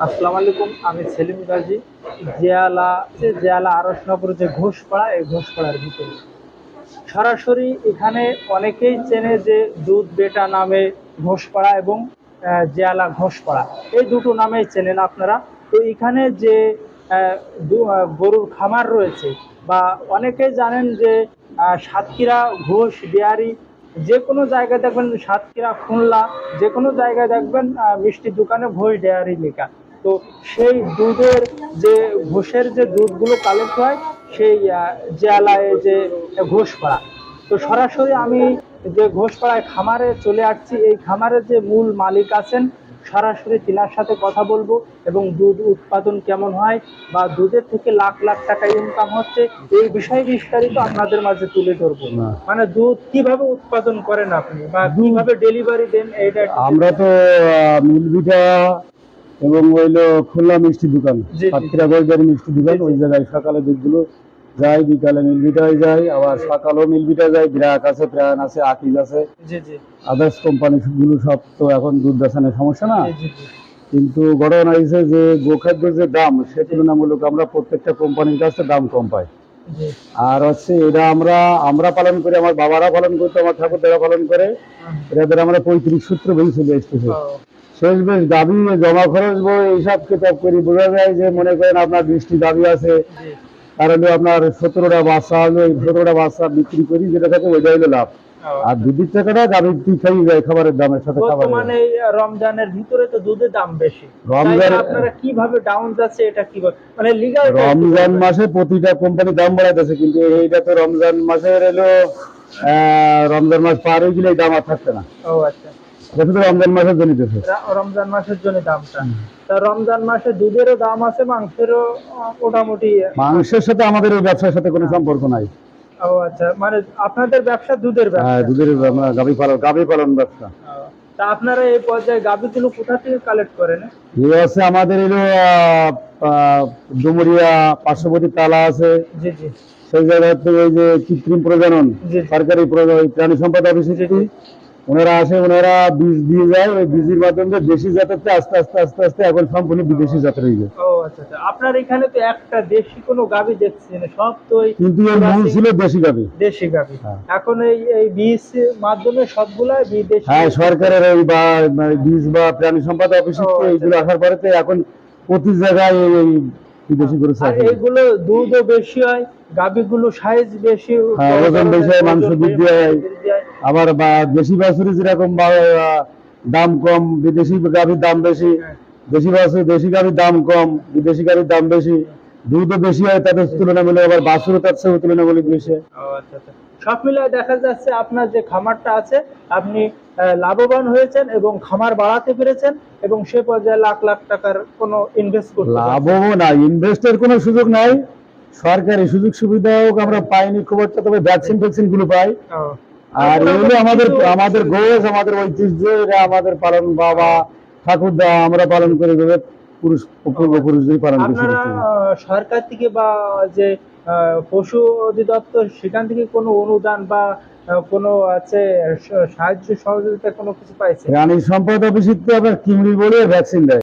আসসালামু আলাইকুম আমি সেলিম গাজী। জিয়ালা যে জিয়ালা আরসনগর যে ঘোষপাড়া এই ঘোষপাড়ার ভিতরে। সরাসরি এখানে অনেকেই চেনে যে দুধ বেটা নামে ঘোষপাড়া এবং জিয়ালা ঘোষপাড়া। এই দুটো নামেই চেনেন আপনারা। তো এখানে যে গরুর খামার রয়েছে বা অনেকেই জানেন যে সাতক্ষীরা ঘোষ বিহারি যে কোনো জায়গায় দেখবেন সাতক্ষীরা খুলনা যে কোনো জায়গায় দেখবেন আহ, মিষ্টির দোকানে ঘোষ ডেয়ারি লেখা। তো সেই দুধের যে ঘোষের যে দুধগুলো কালেক্ট হয় সেই জেলায় যে ঘোষপাড়া। তো সরাসরি আমি যে ঘোষপাড়ায় খামারে চলে আসছি এই খামারের যে মূল মালিক আছেন সরাসরি তিনার সাথে কথা বলব এবং দুধ উৎপাদন কেমন হয় বা দুধের থেকে লাখ লাখ টাকা ইনকাম হচ্ছে এই বিষয়ে বিস্তারিত আপনাদের মাঝে তুলে ধরবো। মানে দুধ কীভাবে উৎপাদন করেন আপনি বা কীভাবে ডেলিভারি দেন একটু আমরা তো মিলবিটা এবং হইল খুলনা মিষ্টি দোকান। সাতক্ষীরা মিষ্টি দোকান। ওই জায়গায় সকালে দুধগুলো যায় বিকালে মিলবিটায় যায় আবার সকালেও মিলবিটা যায় গ্রাহক আছে প্রাণ আছে আকিজ আছে। আদার্স কোম্পানি গুলো সব তো এখন দুধ সমস্যা না। কিন্তু ঘটনা হয়েছে যে গোখাদ্যের যে দাম সে তুলনামূলক আমরা প্রত্যেকটা কোম্পানির কাছে দাম কম পাই। আর হচ্ছে এটা আমরা আমরা পালন করি আমার বাবারা পালন করতো আমার ঠাকুরদারা পালন করে। এটাদের আমরা পঁয়ত্রিশ সূত্র বেশি চলে এসেছে। ও, শেষ বেশ দাবি জমা খরচ বই এইসব কিতাব করি। বোঝা যায় যে মনে করেন আপনার বৃষ্টি দাবি আছে। হলো আপনার সতেরোটা বাচ্চা হলো এই সতেরোটা বাচ্চা বিক্রি করি যেটা থাকে ওইটা হলো লাভ। আর দুধের টাকাটা গাভীর তুই খাই যায় খাবারের দামের সাথে খাবার এই রমজানের ভিতরে তো দুধের দাম বেশি। রমজান- আপনারা কীভাবে ডাউন যাচ্ছে এটা কি মানে লিগাল রমজান মাসে প্রতিটা কোম্পানি দাম বাড়াইতেছে কিন্তু এইটা তো রমজান মাসের হলো আহ, রমজান মাস পার হয়ে গেলে দাম আর থাকছে না। ও আচ্ছা। শুধু রমজান মাসের জনিতেছে রা- রমজান মাসের জন্য দামটা। তা রমজান মাসে দুধেরও দাম আছে মাংসেরও মোটামুটি মাংসের সাথে আমাদের ওই ব্যবসার সাথে কোনো সম্পর্ক নাই। ও আচ্ছা মানে আপনাদের ব্যবসা দুধের ব্যবসা? হ্যাঁ দুধের গাভী পালন গাভী পালন ব্যবসা। তা আপনারা এই পর্যায়ে গাভিগুলো কোথা থেকে কালেক্ট করেন? এই আছে আমাদের এলো ডুমুরিয়া পার্শ্ববর্তী তালা আছে। জি জি। সেই জায়গা থেকে ওই যে কৃত্রিম প্রজনন। সরকারি প্রাণী সম্পদ অফিসে ওনারা আসে ওনারা বীজ দিয়ে যায় ওই বীজের মাধ্যমে দেশি জাতের আস্তে আস্তে আস্তে আস্তে এখন সম্পূর্ণ বিদেশি জাতের হয়ে যায় আচ্ছা আচ্ছা। আপনার এখানে তো একটা দেশি কোনো গাভি দেখছি না সব তো কিন্তু মূল ছিল দেশি দেশি হ্যাঁ। এখন এই এই বীজ মাধ্যমে সবগুলাই বিদেশি। হ্যাঁ সরকারের ওই বা বা বীজ বা প্রাণী সম্পদ অফিসে আচ্ছা। এইগুলো আসার পরে তো এখন প্রতি জায়গায় এই বিদেশি আর এগুলো দুধও বেশি হয় সাইজ বেশি হ্যাঁ, ওজন বেশি হয়, মাংস বৃদ্ধি হয়। আবার বা দেশি বাছুরি যেরকম দাম কম বিদেশি গাভীর দাম বেশি হ্যাঁ। দেশি বাছুর দেশি গাভীর দাম কম বিদেশি গাভীর দাম বেশি দুধও বেশি হয় তাদের তুলনামূলক আবার বাছুরও তার সঙ্গে তুলনামূলক বেশি হয়। আচ্ছা আচ্ছা সব মিলিয়ে দেখা যাচ্ছে আপনার যে খামারটা আছে আপনি লাভবান হয়েছেন এবং খামার বাড়াতে পেরেছেন এবং সে পর্যায়ে লাখ লাখ টাকার কোনো ইনভেস্ট করতে। লাভও না ইনভেস্টের কোনো সুযোগ নাই। সরকারি সুযোগ সুবিধাও আমরা পাইনি খুব একটা তবে ভ্যাকসিন ফ্যাকসিনগুলো পাই। আর এগুলো আমাদের আমাদের গোজ আমাদের ঐতিহ্য এটা আমাদের পালন বাবা ঠাকুরদা আমরা পালন করি পুরুষ পূর্বপুরুষদের পালন আহ, সরকার থেকে বা যে পশু অধিদপ্তর সেখান থেকে কোনো অনুদান বা কোনো আছে সাহায্য সহযোগিতা কোনো কিছু পাইছে? প্রাণী সম্পদ অফিসে আবার কিমড়ি বলে ভ্যাকসিন দেয়?